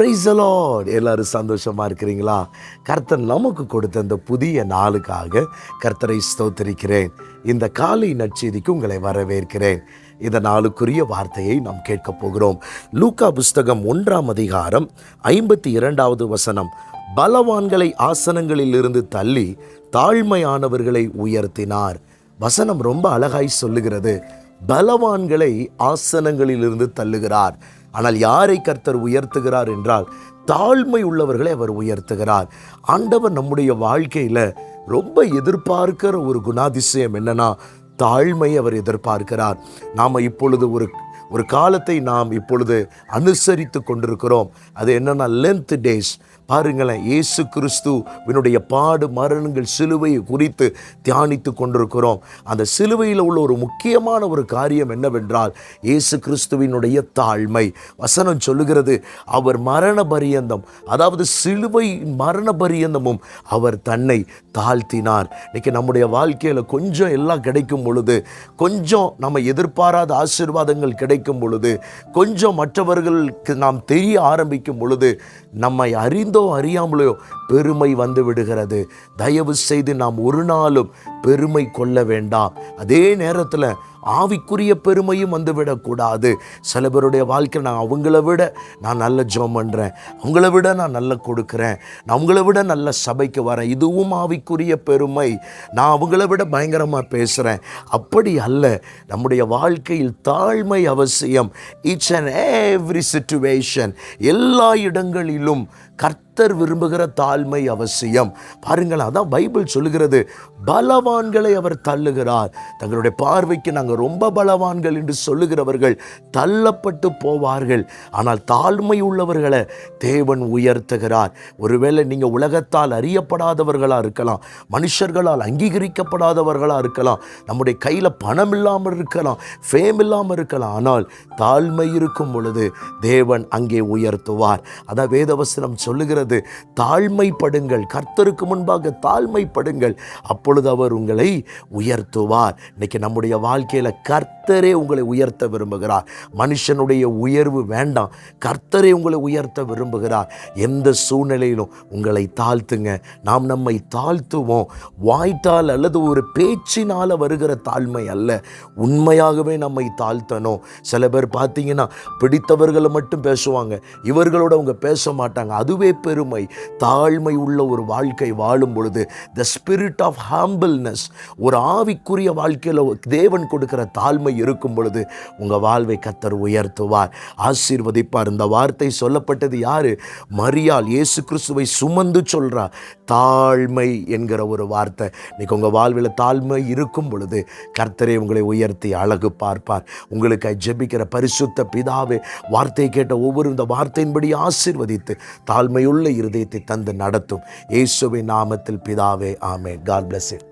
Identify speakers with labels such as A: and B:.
A: பிரைசலாட் எல்லாரும் சந்தோஷமாக இருக்கிறீங்களா? கர்த்தர் நமக்கு கொடுத்த இந்த புதிய நாளுக்காக கர்த்தரை ஸ்தோத்தரிக்கிறேன். இந்த காலை நற்செய்திக்கு உங்களை வரவேற்கிறேன். இந்த நாளுக்குரிய வார்த்தையை நாம் கேட்கப் போகிறோம். லூக்கா புஸ்தகம் ஒன்றாம் அதிகாரம் ஐம்பத்தி இரண்டாவது வசனம். பலவான்களை ஆசனங்களில் இருந்து தள்ளி தாழ்மையானவர்களை உயர்த்தினார். வசனம் ரொம்ப அழகாய் சொல்லுகிறது. பலவான்களை ஆசனங்களிலிருந்து தள்ளுகிறார். ஆனால் யாரை கர்த்தர் உயர்த்துகிறார் என்றால் தாழ்மை உள்ளவர்களை அவர் உயர்த்துகிறார். ஆண்டவர் நம்முடைய வாழ்க்கையில் ரொம்ப எதிர்பார்க்கிற ஒரு குணாதிசயம் என்னன்னா தாழ்மை அவர் எதிர்பார்க்கிறார். நாம் இப்பொழுது ஒரு ஒரு காலத்தை நாம் இப்பொழுது அனுசரித்து கொண்டிருக்கிறோம். அது என்னென்னா லென்த் டேஸ் பாருங்களேன் இயேசு கிறிஸ்துவினுடைய பாடு மரணங்கள் சிலுவையை குறித்து தியானித்து கொண்டிருக்கிறோம். அந்த சிலுவையில் உள்ள ஒரு முக்கியமான ஒரு காரியம் என்னவென்றால் இயேசு கிறிஸ்துவினுடைய தாழ்மை. வசனம் சொல்லுகிறது அவர் மரண பரியந்தம் அதாவது சிலுவை மரண பரியந்தமும் அவர் தன்னை தாழ்த்தினார். இன்னைக்கு நம்முடைய வாழ்க்கையில் கொஞ்சம் எல்லாம் கிடைக்கும் பொழுது கொஞ்சம் நம்ம எதிர்பாராத ஆசீர்வாதங்கள் கிடைக்கும் பொழுது கொஞ்சம் மற்றவர்களுக்கு நாம் தெரிய ஆரம்பிக்கும் பொழுது நம்மை அறிந்தோ அறியாமலையோ பெருமை வந்து விடுகிறது. தயவு செய்து நாம் ஒரு நாளும் பெருமை கொள்ள வேண்டாம். அதே நேரத்தில் ஆவிக்குரிய பெருமையும் வந்து விடக்கூடாது சில பேருடைய வாழ்க்கையில் நான் அவங்கள விட நான் நல்ல ஜோம் பண்ணுறேன் அவங்கள விட நான் நல்ல கொடுக்குறேன். நான் அவங்கள விட நல்ல சபைக்கு வரேன். இதுவும் ஆவிக்குரிய பெருமை. நான் அவங்கள விட பயங்கரமாக பேசுகிறேன் அப்படி அல்ல. நம்முடைய வாழ்க்கையில் தாழ்மை அவசியம். ஈச் அண்ட் எவ்ரி சுச்சுவேஷன் எல்லா இடங்களிலும் கர்த்தர் விரும்புகிற தாழ்மை அவசியம். பாருங்கள் அதான் பைபிள் சொல்லுகிறது. பலவான்களை அவர் தள்ளுகிறார். தங்களுடைய பார்வைக்கு நாங்கள் ரொம்ப பலவான்கள் என்று சொல்லுகிறவர்கள் தள்ளப்பட்டு போவார்கள். ஆனால் தாழ்மை உள்ளவர்களை தேவன் உயர்த்துகிறார். ஒருவேளை நீங்கள் உலகத்தால் அறியப்படாதவர்களாக இருக்கலாம் மனுஷர்களால் அங்கீகரிக்கப்படாதவர்களாக இருக்கலாம் நம்முடைய கையில் பணம் இல்லாமல் இருக்கலாம் ஃபேம் இல்லாமல் இருக்கலாம். ஆனால் தாழ்மை இருக்கும் பொழுது தேவன் அங்கே உயர்த்துவார். அதான் வேதவசனம் சொல்லுகிறது தாழ்மைப்படுங்கள் கர்த்தருக்கு முன்பாக தாழ்மைப்படுங்கள் அப்பொழுது அவர் உங்களை உயர்த்துவார். இன்னைக்கு நம்முடைய வாழ்க்கையில் la carta கர்த்தரே உங்களை உயர்த்த விரும்புகிறார். மனுஷனுடைய உயர்வு வேண்டாம். கர்த்தரே உங்களை உயர்த்த விரும்புகிறார். எந்த சூழ்நிலையிலும் உங்களை தாழ்த்துங்க. நாம் நம்மை தாழ்த்துவோம். வாய்த்தால் அல்லது ஒரு பேச்சினால் வருகிற தாழ்மை அல்ல. உண்மையாகவே நம்மை தாழ்த்தணும். சில பேர் பார்த்தீங்கன்னா பிடித்தவர்களை மட்டும் பேசுவாங்க. இவர்களோட அவங்க பேச மாட்டாங்க. அதுவே பெருமை. தாழ்மை உள்ள ஒரு வாழ்க்கை வாழும் பொழுது த ஸ்பிரிட் ஆஃப் ஹாம்பிள்னஸ் ஒரு ஆவிக்குரிய வாழ்க்கையில் தேவன் கொடுக்கிற தாழ்மை இருக்கும் பொழுது உங்கள் வாழ்வை கத்தர் உயர்த்துவார். ஆசீர்வதிப்பார். இந்த வார்த்தை சொல்லப்பட்டது யார்? மரியாள் இயேசு கிறிஸ்துவை சுமந்து சொல்கிறா தாழ்மை என்கிற ஒரு வார்த்தை. இன்னைக்கு உங்கள் வாழ்வில் தாழ்மை இருக்கும் பொழுது கர்த்தரே உங்களை உயர்த்தி அழகு பார்ப்பார். உங்களுக்கு ஜெபிக்கிற பரிசுத்த பிதாவே வார்த்தையை கேட்ட ஒவ்வொரு இந்த வார்த்தையின்படி ஆசீர்வதித்து தாழ்மையுள்ள இருதயத்தை தந்து நடத்தும். இயேசுவின் நாமத்தில் பிதாவே ஆமே காட் பிளஸ் இட்